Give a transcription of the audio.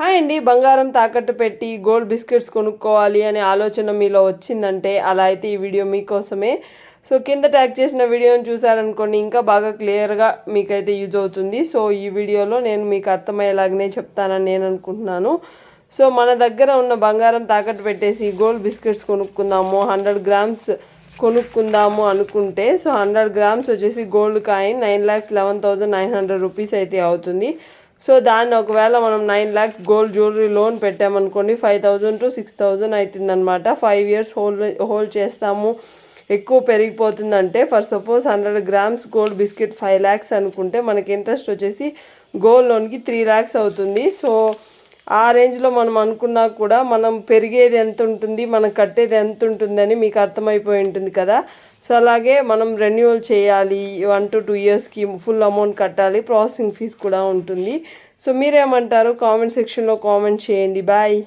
Hi అండి. బంగారం తాకట్టు పెట్టి గోల్డ్ బిస్కెట్స్ కొనుక్కోవాలి అనే ఆలోచన మీలో వచ్చిందంటే అలా అయితే ఈ వీడియో మీకోసమే. సో కింద ట్యాగ్ చేసిన వీడియోని చూసారనుకోండి ఇంకా బాగా క్లియర్గా మీకైతే యూజ్ అవుతుంది. సో ఈ వీడియోలో నేను మీకు అర్థమయ్యేలాగానే చెప్తానని నేను అనుకుంటున్నాను. సో మన దగ్గర ఉన్న బంగారం తాకట్టు పెట్టేసి గోల్డ్ బిస్కెట్స్ కొనుక్కుందాము హండ్రెడ్ గ్రామ్స్ కొనుక్కుందాము అనుకుంటే సో హండ్రెడ్ గ్రామ్స్ వచ్చేసి gold coin nine lakhs eleven thousand nine hundred rupees అయితే అవుతుంది. సో దాన్ని ఒకవేళ మనం nine lakhs gold jewellery loan పెట్టామనుకోండి five thousand to six thousand అవుతుందన్నమాట ఫైవ్ ఇయర్స్ హోల్డ్ హోల్డ్ చేస్తాము. ఎక్కువ పెరిగిపోతుందంటే for suppose hundred grams gold biscuit five lakhs అనుకుంటే మనకి ఇంట్రెస్ట్ వచ్చేసి గోల్డ్ లోన్కి త్రీ ల్యాక్స్ అవుతుంది. సో ఆ రేంజ్లో మనం అనుకున్నా కూడా మనం పెరిగేది ఎంత ఉంటుంది మనం కట్టేది ఎంత ఉంటుందని మీకు అర్థమైపోయి ఉంటుంది కదా. సో అలాగే మనం రెన్యువల్ చేయాలి వన్ టు టూ ఇయర్స్కి ఫుల్ అమౌంట్ కట్టాలి ప్రాసెసింగ్ ఫీజ్ కూడా ఉంటుంది. సో మీరేమంటారు? కామెంట్ సెక్షన్లో కామెంట్ చేయండి. బాయ్.